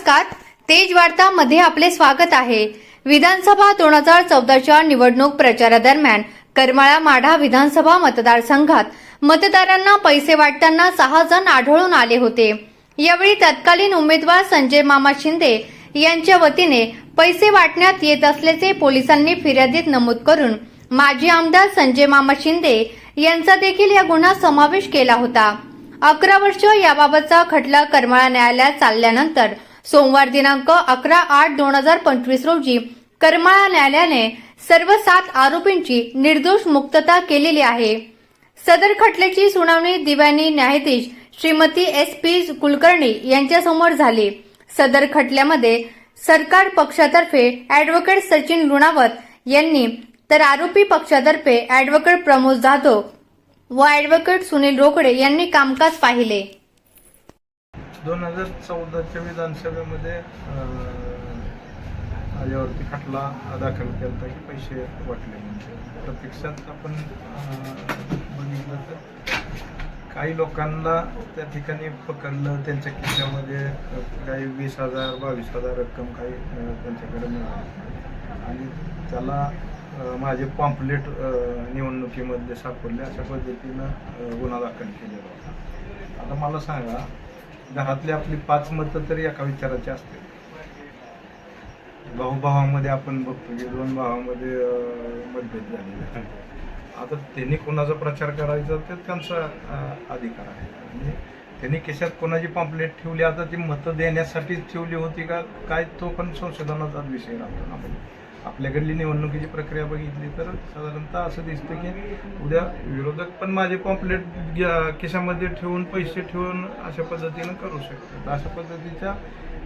नमस्कार. तेज वार्ता मध्ये आपले स्वागत आहे. विधानसभा दोन हजार चौदाच्या निवडणूक प्रचारादरम्यान करमाळा माढा विधानसभा मतदारसंघात मतदारांना पैसे वाटताना सहा जण आढळून आले होते. यावेळी तत्कालीन उमेदवार संजय मामा शिंदे यांच्या वतीने पैसे वाटण्यात येत असल्याचे पोलिसांनी फिर्यादीत नमूद करून माजी आमदार संजय मामा शिंदे यांचा देखील या गुन्ह्यात समावेश केला होता. अकरा वर्ष याबाबतचा खटला करमाळा न्यायालयात चालल्यानंतर सोमवार दिनांक अकरा आठ दोन हजार पंचवीस रोजी करमाळा न्यायालयाने सर्व सात आरोपींची निर्दोष मुक्तता केलेली आहे. सदर खटल्याची सुनावणी दिव्यानी न्यायाधीश श्रीमती एस पी कुलकर्णी यांच्यासमोर झाली. सदर खटल्यामध्ये सरकार पक्षातर्फे अॅडव्होकेट सचिन लुणावत यांनी तर आरोपी पक्षातर्फे अॅडव्होकेट प्रमोद जाधव व अॅडव्होकेट सुनील रोकडे यांनी कामकाज पाहिले. दोन हजार चौदाच्या विधानसभेमध्ये अं, माझ्यावरती खटला दाखल केला होता की पैसे वाटले म्हणजे. प्रत्यक्षात आपण बघितलं तर काही लोकांना त्या ठिकाणी पकडलं त्यांच्या खिशामध्ये काही वीस हजार बावीस हजार रक्कम काही त्यांच्याकडे मिळाली. आणि त्याला माझे पॉम्पलेट निवडणुकीमध्ये सापडले अशा पद्धतीनं गुन्हा दाखल केलेला होता. आता मला सांगा घरातली आपली पाच मतं तरी एका विचाराची असते. भाऊभावामध्ये आपण बघतो की दोन भावामध्ये मतभेद झालेले आता त्यांनी कोणाचा प्रचार करायचा ते त्यांचा अधिकार आहे. आणि त्यांनी केशात कोणाची पॉम्पलेट ठेवली आता ती मतं देण्यासाठीच ठेवली होती का? काय तो पण संशोधनाचा विषय राहतो ना. आपण आपल्याकडली निवडणुकीची प्रक्रिया बघितली तर साधारणतः असं दिसतं की उद्या विरोधक पण माझे पॉम्पलेट खिशामध्ये ठेवून पैसे ठेवून अशा पद्धतीनं करू शकतात. अशा पद्धतीच्या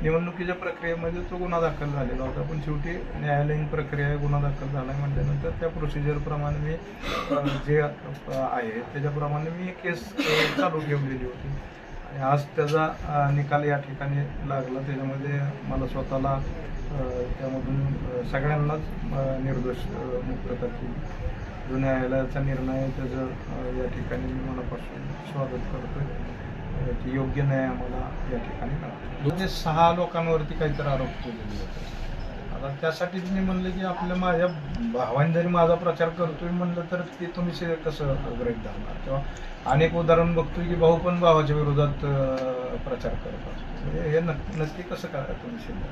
निवडणुकीच्या प्रक्रियेमध्ये तो गुन्हा दाखल झालेला होता. पण शेवटी न्यायालयीन प्रक्रिया गुन्हा दाखल झाला म्हटल्यानंतर त्या प्रोसिजरप्रमाणे मी जे आहे त्याच्याप्रमाणे मी केस चालू ठेवलेली होती. आणि आज त्याचा निकाल या ठिकाणी लागला. त्याच्यामध्ये मला स्वतःला त्यामधून सगळ्यांनाच निर्दोष मुक्त करतील. केली जो न्यायालयाचा निर्णय आहे त्याचं या ठिकाणी मी मनापासून स्वागत करतोय. अं, की योग्य न्याय आम्हाला या ठिकाणी मिळाला. म्हणजे सहा लोकांवरती काहीतरी आरोप केलेले होते. आता त्यासाठीच मी म्हणलं की आपल्या माझ्या भावाने जरी माझा प्रचार करतोय म्हणलं तर ते तुम्ही से- कसं ग्रहित धरणार? किंवा अनेक उदाहरण बघतोय की भाऊ पण भावाच्या विरोधात प्रचार करत असतो. म्हणजे हे नक्की कसं करा तुम्ही सिद्ध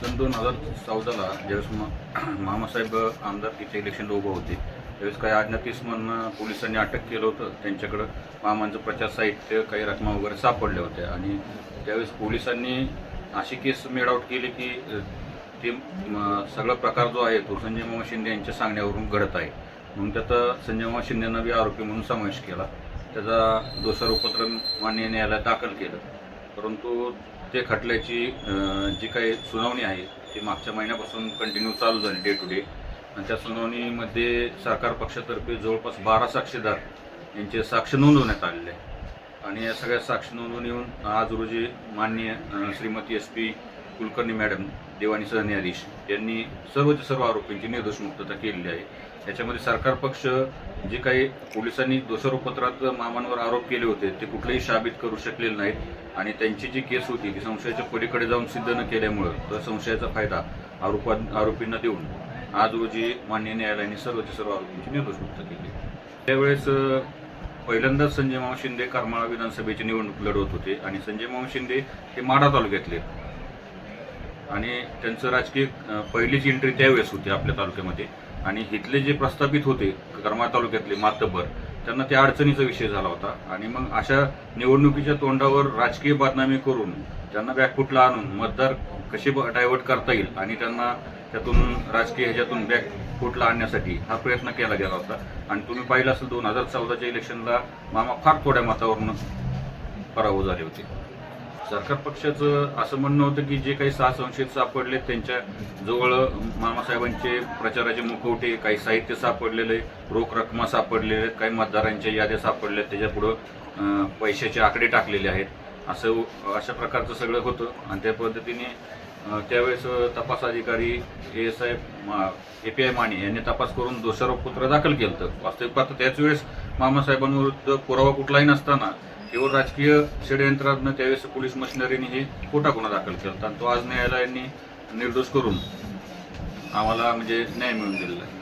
सन दोन हजार चौदाला ज्यावेळेस मा- मामासाहेब आमदारकीचे इलेक्शनला उभं होते. त्यावेळेस काही अज्ञात इसमांना पोलिसांनी अटक केलं होतं. त्यांच्याकडं मामांचं प्रचार साहित्य काही रकमा वगैरे सापडल्या होत्या. आणि त्यावेळेस पोलिसांनी अशी केस मेड आउट केली की ते सगळा प्रकार जो आहे तो संजय मामा शिंदे यांच्या सांगण्यावरून घडत आहे. म्हणून त्यात संजय मामा शिंदेंना बी आरोपी म्हणून समावेश केला. त्याचा दोषारोपत्र मान्य न्यायालयात दाखल केलं. परंतु ते खटल्याची जी काही सुनावणी आहे ती मागच्या महिन्यापासून कंटिन्यू चालू झाली डे टू डे आणि त्या सुनावणीमध्ये सरकार पक्षातर्फे जवळपास बारा साक्षीदार यांचे साक्ष नोंदवण्यात आलेले आहे आणि या सगळ्या साक्ष नोंदवून येऊन आज रोजी माननीय Shrimati S P Kulkarni madam देवानी सरन्यायाधीश यांनी सर्वच्या सर्व आरोपींची निर्दोष मुक्तता केलेली आहे. याच्यामध्ये सरकार पक्ष जे काही पोलिसांनी दोषारोपत्रात मामांवर आरोप केले होते ते कुठलेही शाबित करू शकलेले नाहीत. आणि त्यांची जी केस होती ती संशयाच्या पलीकडे जाऊन सिद्ध न केल्यामुळं तो संशयाचा फायदा आरोपा आरोपींना देऊन आज रोजी मान्य न्यायालयाने सर्वच्या सर्व आरोपींची निर्दोष मुक्त केली. त्यावेळेस पहिल्यांदाच संजय माव शिंदे करमाळा विधानसभेची निवडणूक लढवत होते आणि संजय माव शिंदे हे माढा तालुक्यातले आणि त्यांचं राजकीय पहिलीच एंट्री त्यावेळेस होती आपल्या तालुक्यामध्ये. आणि इथले जे प्रस्थापित होते करमाळा तालुक्यातले मातबर त्यांना त्या अडचणीचा विषय झाला होता. आणि मग अशा निवडणुकीच्या तोंडावर राजकीय बदनामी करून त्यांना बॅकफुटला आणून मतदार कसे डायव्हर्ट करता येईल आणि त्यांना त्यातून राजकीय ह्याच्यातून बॅकफुटला आणण्यासाठी हा प्रयत्न केला गेला होता. आणि तुम्ही पाहिलं असेल दोन हजार चौदाच्या इलेक्शनला मामा फार थोड्या मतावरून पराभव झाले होते. सरकार पक्षाचं असं म्हणणं होतं की जे काही सहा संशयित सापडले त्यांच्या जवळ मामासाहेबांचे प्रचाराचे मुखवटे काही साहित्य सापडलेले रोख रकमा सापडलेले काही मतदारांच्या याद्या सापडल्या त्याच्यापुढं पैशाचे आकडे टाकलेले आहेत. असं अशा प्रकारचं सगळं होतं. आणि त्या पद्धतीने त्यावेळेस तपास अधिकारी A S I A P I Mane यांनी तपास करून दोषारोपपत्र दाखल केलं होतं. वास्तविक पाहता त्याच वेळेस मामासाहेबांविरुद्ध पुरावा कुठलाही नसताना केवळ राजकीय षडयंत्रातनं त्यावेळेस पोलीस मशिनरीने हे खोटा गुन्हा दाखल केला आणि तो आज न्यायालयाने निर्दोष करून आम्हाला म्हणजे न्याय मिळून दिलेला आहे.